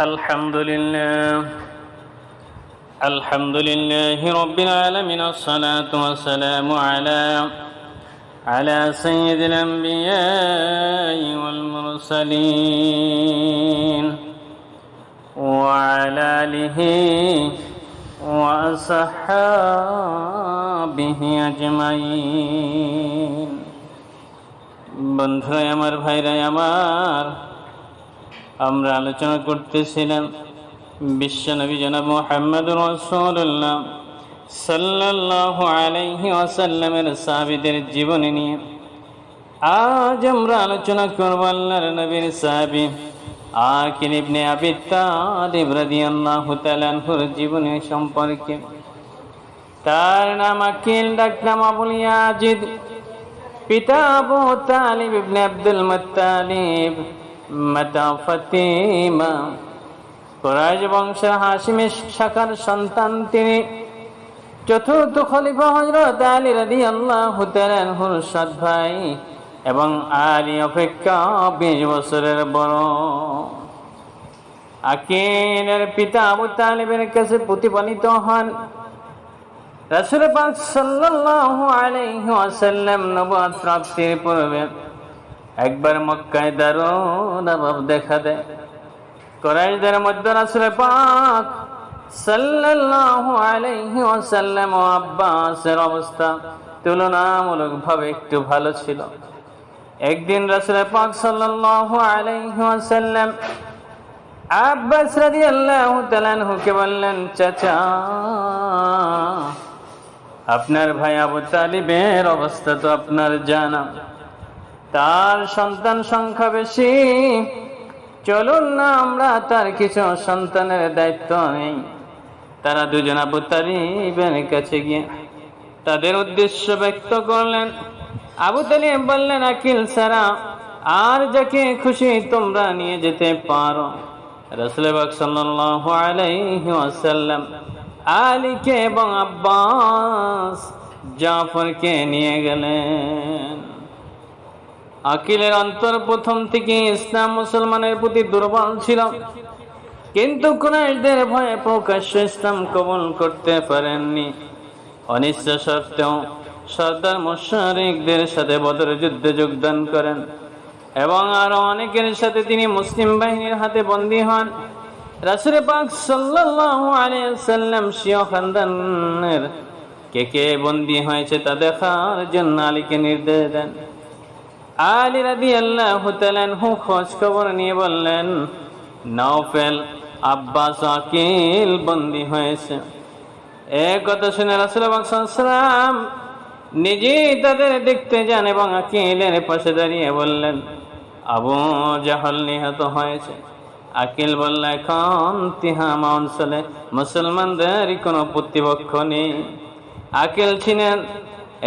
الحمد لله الحمد لله رب العالمين الصلاة والسلام على على سيد الأنبياء والمرسلين وعلى آله وأصحابه أجمعين বন্ধুরাই আমার ভাইরাই আমার আমরা আলোচনা করতেছিলাম বিশ্বনবী জনাব মোহাম্মদ রসুল্লাহ সাল্লাহ আলাইহি ওয়াসাল্লামের সাহাবিদের জীবনী নিয়ে। আজ আমরা আলোচনা করব আল্লাহর নবীর সাহাবি আকিল ইবনে আবি তালিব রাদিয়াল্লাহু তাআলা আনহুর জীবনী সম্পর্কে। তার নাম আকিল, ডাক নাম আবুল ইয়াজিদ। পিতা Abu Talib ibn Abdul Muttalib. মাতা ফাতিমা কুরাইশ বংশের হাসিমের শাখার সন্তান তিনি। চতুর্থ খলিফা হজরত আলী রাদি আল্লাহ হুর সাত ভাই এবং আলী অপেক্ষা বিশ বছরের বড়। আকিলের পিতা আবু তালিবের কাছে প্রতিপালিত হন। রাসূল পাক সাল্লাল্লাহু আলাইহি ওয়াসাল্লাম নবুয়ত প্রাপ্তির পূর্বে একবার মক্কায় দারুণ অভাব দেখা দেয়। কোরাইশদের মধ্যে রাসূল পাক সাল্লাল্লাহু আলাইহি ওয়াসাল্লাম ও আব্বাসের অবস্থা তুলনামূলকভাবে একটু ভালো ছিল। একদিন রাসূল পাক সাল্লাল্লাহু আলাইহি ওয়াসাল্লাম আব্বাস রাদিয়াল্লাহু তাআলা আনহুকে বললেন, চাচা, আপনার ভাই আবু তালিবের অবস্থা তো আপনার জানা। তার সন্তান সংখ্যা বেশি। চলুন না আমরা তার কিছু সন্তানের দায়িত্ব নেই। তারা দুজন আবু তালিবের কাছে গিয়ে তাদের উদ্দেশ্য ব্যক্ত করলেন। আবু তালিব বললেন, আকিল সারা, আর যাকে খুশি তোমরা নিয়ে যেতে পারো। আলীকে এবং আব্বাস জাফরকে নিয়ে গেলেন। আকিলের অন্তর প্রথম থেকে ইসলাম মুসলমানের প্রতি দুর্বল ছিল। কিন্তু কুরাইশদের ভয়ে প্রকাশ্য ইসলাম কবুল করতে পারেননি। অনিশ্চ সত্ত্বেও সর্দার মুশারিকদের সাথে বদর যুদ্ধে যোগদান করেন এবং আরও অনেকের সাথে তিনি মুসলিম বাহিনীর হাতে বন্দী হন। রাসুল পাক সাল্লাল্লাহু আলাইহি সাল্লাম শিয়া খানদানের কে কে বন্দী হয়েছে তা দেখার জন্য আলীকে নির্দেশ দেন। আলী রাদিয়াল্লাহু তাআলা হু খোঁজ খবর নিয়ে বললেন, নওফেল আব্বাস আকিল বন্দী হয়েছে। এ কথা শুনে রাসুল পাক সাল্লাম নিজেই তাদের দেখতে যান এবং আকিলের পাশে দাঁড়িয়ে বললেন, আবু জাহল নিহত হয়েছে। আকিল বলল, এখন তিহামা অঞ্চলে মুসলমানদের কোনো প্রতিপক্ষ নেই। আকিল ছিলেন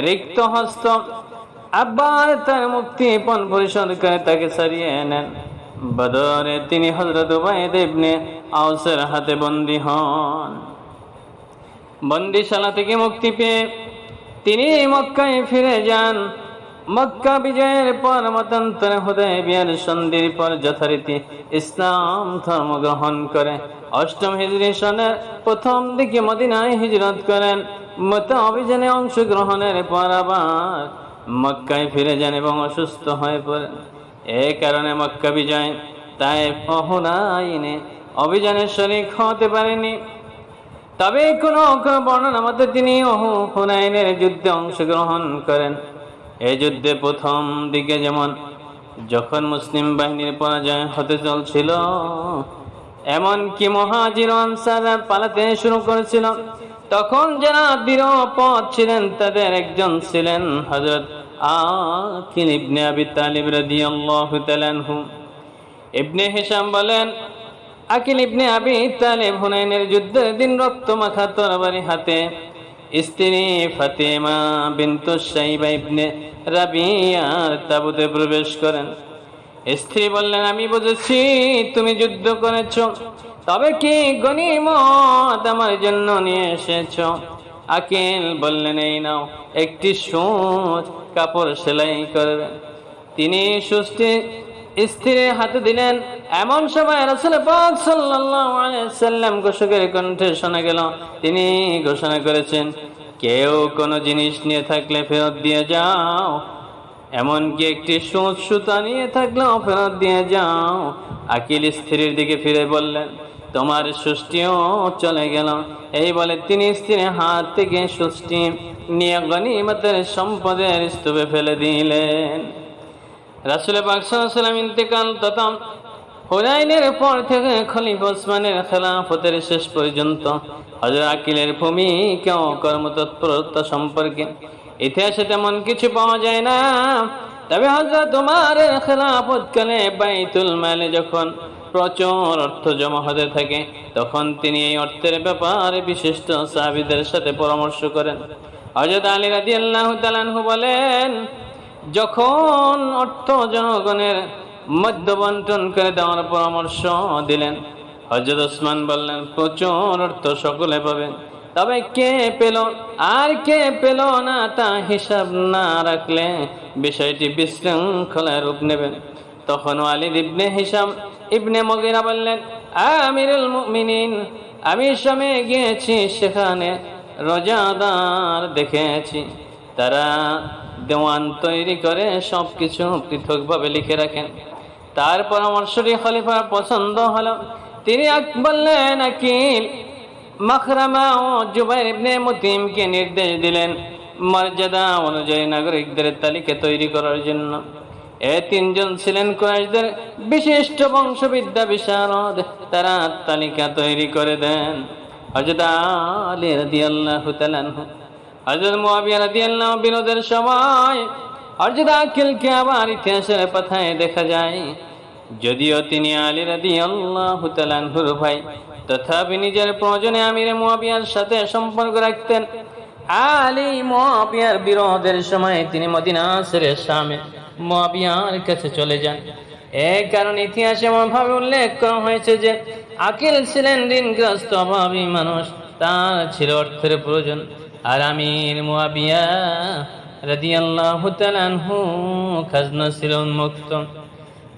রিক্ত হস্ত আব্বার তার মুক্তিপণ পরিশোধ করে তাকে সরিয়ে নেন। বদরে তিনি হজরত ইবনে আউসের হাতে বন্দী হন। বন্দিশালা থেকে মুক্তি পেয়ে তিনি মক্কায় ফিরে যান। মক্কা বিজয়ের পর মতান্তর হুদয় বিয়ার সন্ধির পর যথারীতি ইসলাম ধর্ম গ্রহণ করে অষ্টম হিজরি সনের প্রথম দিকে মদিনায় হিজরত করেন। মত অভিযানে অংশগ্রহণের পর আবার মক্কায় ফিরে যান এবং অসুস্থ হয়ে পড়ে এ কারণে মক্কা বিজয় তাই অহুনাইনে অভিযানের শরিক হতে পারেনি। তবে কোনো বর্ণনা মতে তিনি অহু হুনাইনের যুদ্ধে অংশগ্রহণ করেন। এই যুদ্ধে প্রথম দিকে যেমন যখন মুসলিম বাহিনীর পরাজয় হতে চলছিল, এমনকি মহাজির আনসার পালাতে শুরু করেছিল। তখন যারা দৃঢ় পথ ছিলেন, তাদের একজন ছিলেন হজরত আকিল ইবনে আবি তালিব রাদিয়াল্লাহু তাআলা আনহু। ইবনে হিশাম বলেন, আকিল ইবনে আবি তালেব হুনাইনের যুদ্ধের দিন রক্ত মাখা তরবারি হাতে, স্ত্রী ফাতেমা বিন্তু সাইবা ইবনে রাবিয়ার তাবুতে প্রবেশ করেন। স্ত্রী বললেন, আমি বুঝেছি, তুমি যুদ্ধ করেছ। তবে কি গনিমত আমার জন্য নিয়ে এসেছ? আকিল বললেন, এই নাও, একটি সুচ, কাপড় সেলাই করবে। তিনি সুস্থি স্ত্রীর হাতে দিলেন। এমন সময় রাসূল পাক সাল্লাম ঘোষকের কণ্ঠে শোনা গেল। তিনি ঘোষণা করেছেন, কেউ কোনো জিনিস নিয়ে থাকলে ফেরত দিয়ে যাও। এমনকি একটি সুচ সুতা নিয়ে থাকলেও ফেরত দিয়ে যাও। আকিল স্ত্রীর দিকে ফিরে বললেন, তোমার সুষ্টিও চলে গেল। এই বলে তিনি স্ত্রীর হাত থেকে সুষ্টি নিয়ে গনিমতের সম্পদের স্তূপে ফেলে দিলেন। রাসুল পাকসাল্লাম ইন্তেকাল তথা হুনাইনের পর থেকে খলিফ ওসমানের খেলাফতের শেষ পর্যন্ত হজর আকিলের ভূমিকা কর্মতৎপরতা সম্পর্কে ইতিহাসে তেমন কিছু পাওয়া যায় না। তবে হজরত তোমার খেলাফতকালে বাইতুল মালে যখন প্রচুর অর্থ জমা হতে থাকে, তখন তিনি এই অর্থের ব্যাপারে বিশিষ্ট সাহাবিদের সাথে পরামর্শ করেন। হজরত আলী রাজি আল্লাহ বলেন, যখন অর্থ জনগণের মধ্য বন্টন করে দেওয়ার পরামর্শ দিলেন হজরত ওসমান বললেন, প্রচুর অর্থ সকলে পাবেন। তবে কে পেল, আর কে পেল না তা হিসাব না রাখলে বিষয়টি বিশৃঙ্খলার রূপ নেবেন তখন আলিদ ইবনে হিসাম ইবনে মগিরা বললেন, আমিরুল মুমিনিন, আমি সময়ে গিয়েছি সেখানে, রোজাদার দেখেছি। তারা দেওয়ান তৈরি করে সব কিছু পৃথকভাবে লিখে রাখেন। তার পরামর্শটি খলিফার পছন্দ হলো। তিনি বললেন, আকিল মখরামা ও জুবাইর ইবনে মুতিমকে নির্দেশ দিলেন, মর্যাদা অনুযায়ী নাগরিকদের তালিকা তৈরি করার জন্য। এ তিনজন ছিলেন কুরাইশদের বিশিষ্ট বংশবিদ্যা বিশারদ, তারা তালিকা তৈরি করে দেন। হজরত আলী রাদিয়াল্লাহু তাআলাহু হজরত মুয়াবিয়া রাদিয়াল্লাহু বিরোধের সময় হজরত আকিলকে আবার ইতিহাসের পাথায় দেখা যায়। যদিও তিনি আলী রাদিয়াল্লাহু তাআলাহুর ভাই, তথাপি নিজের প্রয়োজনে আমির মুয়াবিয়ার সাথে সম্পর্ক রাখতেন। আলী মুয়াবিয়ার বিরোধের সময় তিনি মদিনা ছেড়ে শামে মুয়াবিয়ার কাছে চলে যান। এই কারণে ইতিহাসে এমনভাবে উল্লেখ করা হয়েছে যে, আকিল ছিলেন ঋণগ্রস্ত, অভাবী মানুষ, তার ছিল অর্থের প্রয়োজন। আর আমির মুয়াবিয়া রাদিয়াল্লাহু তাআলাহু খাজনা ছিল উন্মুক্ত।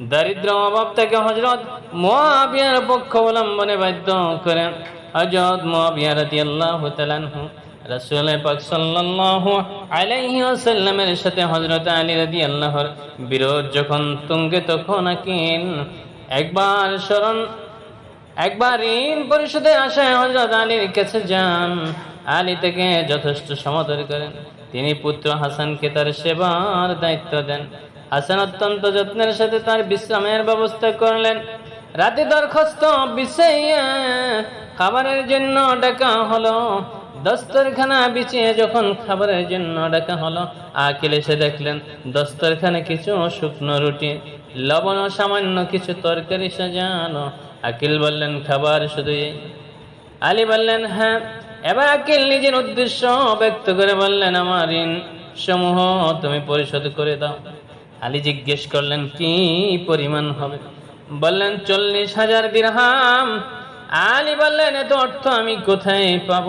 দারিদ্র অভাব থেকে হজরত মুয়াবিয়ার পক্ষ অবলম্বনে বাধ্য করেন হজরত মুয়াবিয়া রাদিয়াল্লাহু তাআলাহু রাসূল পাক সাল্লাল্লাহু আলাইহি ওয়াসাল্লামের সাথে হযরত আলী রাদিয়াল্লাহুর বিরোধ যখন তখন একবার স্মরণ, একবার ঋণ কাছে যান। আলী থেকে যথেষ্ট সমাদর করেন। তিনি পুত্র হাসানকে তার সেবার দায়িত্ব দেন। হাসান অত্যন্ত যত্নের সাথে তার বিশ্রামের ব্যবস্থা করলেন। রাতে দরখাস্ত খাবারের জন্য ডাকা হলো। দস্তরখানা বিছিয়ে যখন খাবারের জন্য ডাকা হলো আকিল এসে দেখলেন দস্তরখানে কিছু শুকনো রুটি, লবণ সামান্য কিছু তরকারি সাজানো। আকিল বললেন, খাবার শুধু আলী বললেন হ্যাঁ। এবার আকিল নিজের উদ্দেশ্য ব্যক্ত করে বললেন, আমার ঋণ সমূহ তুমি পরিশোধ করে দাও। আলী জিজ্ঞেস করলেন, কি পরিমাণ হবে? বললেন, চল্লিশ হাজার দিরহাম। আলী বললেন, এত অর্থ আমি কোথায় পাব?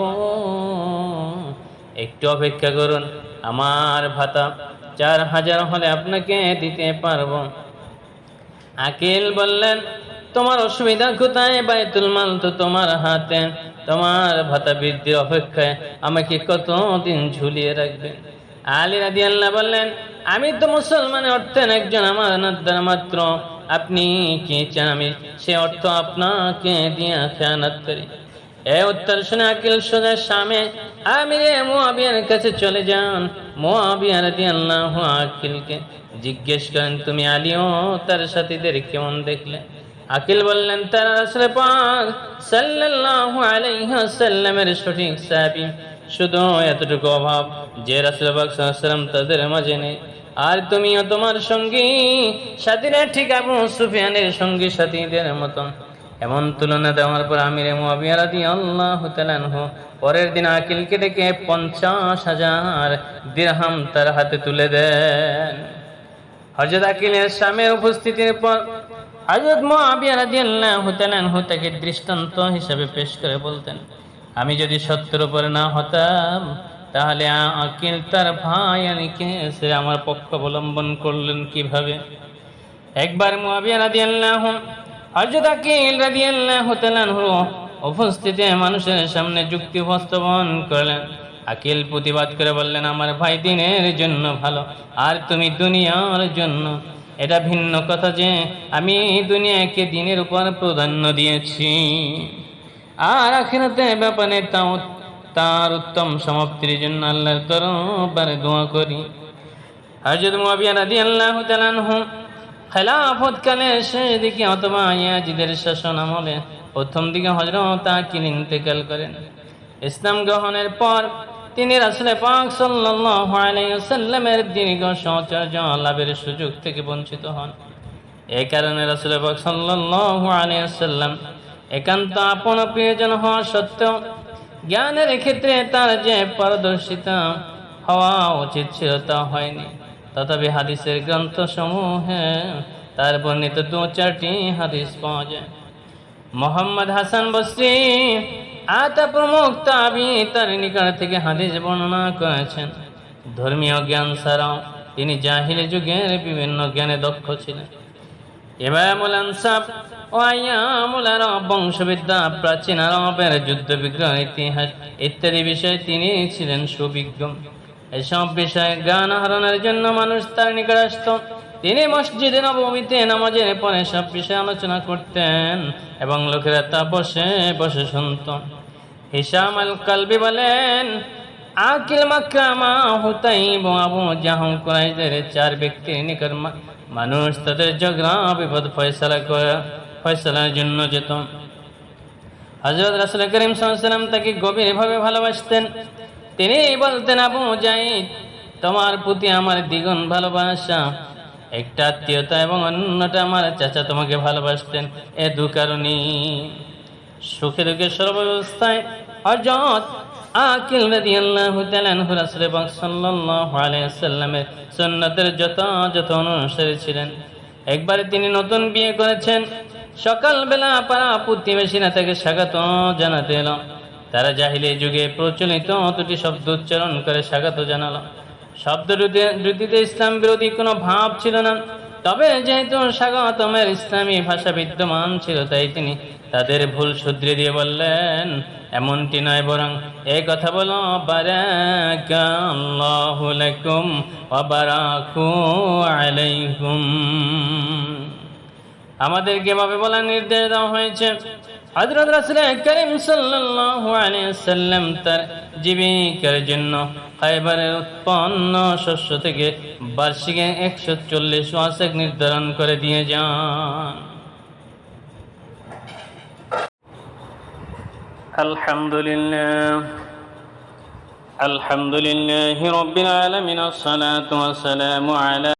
একটু অপেক্ষা করুন, আমার ভাতা চার হাজার হলে আপনাকে দিতে পারব। আকিল বললেন, তোমার অসুবিধা কোথায়? বাইতুল মাল তো তোমার হাতে। তোমার ভাতা বৃদ্ধির অপেক্ষায় আমাকে কতদিন ঝুলিয়ে রাখবে? আলী রাদি আল্লাহ বললেন আমি তো মুসলমানের অর্থের একজন আমার নাদ্দার মাত্র। আপনি কি চান আমি সে অর্থ আপনাকে দিয়ে খেয়ানাত করি। এ উত্তর শুনে আকিল সোজা সামে আমিরে মুয়াবিয়ার কাছে চলে যান। মুয়াবিয়া রাদিয়াল্লাহু আকিলকে জিজ্ঞেস করেন, তুমি আলীও তার সাথীদের কেমন দেখলে? আকিল বললেন, তারা রাসূল পাক সাল্লাল্লাহু আলাইহি ওয়াসাল্লামের সঠিক সাহাবী। শুধু এতটুকু অভাব যে রাসূল পাক সাল্লাল্লাহু আলাইহি ওয়াসাল্লাম তাদের মাঝে নেই। আর তুমিও তোমার সঙ্গী সাথীরা ঠিক আবু সুফিয়ানের সঙ্গী সাথীদের মতন। এমন তুলনা দেওয়ার পর আমিরে মুয়াবিয়া রাদিয়াল্লাহু তাআলা আনহু পরের দিন আকিলকে ডেকে পঞ্চাশ হাজার দিরহাম তার হাতে তুলে দেন। হযরত আকিলের স্বামীর উপস্থিতির পর হযরত মুয়াবিয়া রাদিয়াল্লাহু তাআলা আনহু তাকে দৃষ্টান্ত হিসেবে পেশ করে বলতেন, আমি যদি সত্যের উপরে না হতাম তাহলে আকিল তার ভাই আলীকে সে আমার পক্ষ অবলম্বন করলেন কীভাবে? একবার মুয়াবিয়া আকিল উপস্থিতে মানুষের সামনে যুক্তি উপস্থাপন করলেন। আকিল প্রতিবাদ করে বললেন, আমার ভাই দিনের জন্য ভালো, আর তুমি দুনিয়ার জন্য। এটা ভিন্ন কথা যে আমি দুনিয়াকে দিনের উপর প্রাধান্য দিয়েছি। আর আখিরাতে ব্যাপারে তাও তার উত্তম সমাপ্তির জন্য আল্লাহর দরবারে দোয়া করি। হযরত মুয়াবিয়া রাদিয়াল্লাহু তাআলা আনহু খেলাফত কালে শেষ দিকে অথবা ইয়াজিদের শাসন আমলে প্রথম দিকে হযরত আকিল ইন্তেকাল করেন। ইসলাম গ্রহণের পর তিনি রাসূল পাক সাল্লাল্লাহু আলাইহি ওয়াসাল্লামের দীর্ঘ সহচর্য লাভের সুযোগ থেকে বঞ্চিত হন। এই কারণে রাসূল পাক সাল্লাল্লাহু আলাইহি ওয়াসাল্লাম একান্ত আপন প্রিয়জন হওয়া সত্ত্বেও জ্ঞানের ক্ষেত্রে তার যে পারদর্শিতা হওয়া উচিত ছিল তা হয়নি। তথাপি হাদিসের গ্রন্থ সমূহে তার বর্ণিত দু চারটি হাদিস পাওয়া যায়। মোহাম্মদ হাসান বসরি, আতা প্রমুখ তাবি, তার নিকট থেকে হাদিস বর্ণনা করেছেন। ধর্মীয় জ্ঞান ছাড়াও তিনি জাহিলি যুগের বিভিন্ন জ্ঞানে দক্ষ ছিলেন। ইমামুল আনসাব ও আয়ামুল আরব বংশবিদ্যা প্রাচীন আরবের যুদ্ধ বিগ্রহ ইতিহাস ইত্যাদি বিষয়ে তিনি ছিলেন সুবিজ্ঞ। এসব বিষয়ে জ্ঞান আহরণের জন্য মানুষ তার নিকট আসত। তিনি মসজিদে নবমীতে নামাজের পরে সব বিষয়ে আলোচনা করতেন এবং লোকেরা তা বসে বসে শুনত। হিসাম আল কালবি বলেন, আকিল মাকরামা হুতাইব আবু জাহম কুরাইদের চার ব্যক্তির নিকট মানুষ তাদের ঝগড়া বিপদ ফয়সালা ফয়সালার জন্য যেত। হজরত রাসুল করিম সাল্লাম তাকে গভীরভাবে ভালোবাসতেন। তিনি বলতেন, আবু জাইদ, তোমার প্রতি আমার দ্বিগুণ ভালোবাসা। একটা আত্মীয়তা এবং অন্যটা আমার চাচা তোমাকে ভালোবাসতেন। এ দু কারণেই। সুখে দুঃখে সর্বাবস্থায় হজরত আকিল তাআলা আনহু রাসূল পাক সাল্লাল্লাহু আলাইহি ওয়াসাল্লামের সুন্নাতের যথাযথ অনুসারী ছিলেন। একবার তিনি নতুন বিয়ে করেছেন। সকালবেলা পাড়া প্রতিবেশীরা তাকে স্বাগত জানাতে এলো। তারা জাহিলি যুগে প্রচলিত দুটি শব্দ উচ্চারণ করে স্বাগত জানালো। শব্দ দুটিতে ইসলাম বিরোধী কোনো ভাব ছিল না। তবে যেহেতু স্বাগতমের ইসলামী ভাষা বিদ্যমান ছিল, তাই তিনি তাদের ভুল শুধরে দিয়ে বললেন, এমনটি নয় বরং এই কথা বলো, বারাকাল্লাহু লাকুম ওয়া বারাকু আলাইকুম। আমাদেরকে এভাবে বলার নির্দেশ দেওয়া হয়েছে। হযরত রাসূল করিম সাল্লাল্লাহু আলাইহি তার জীবিকার জন্য খায়বারের উৎপন্ন শস্য থেকে বার্ষিক একশো চল্লিশ ওয়াসেক নির্ধারণ করে দিয়ে যান। الحمد لله. الحمد لله رب العالمين. الصلاة والسلام على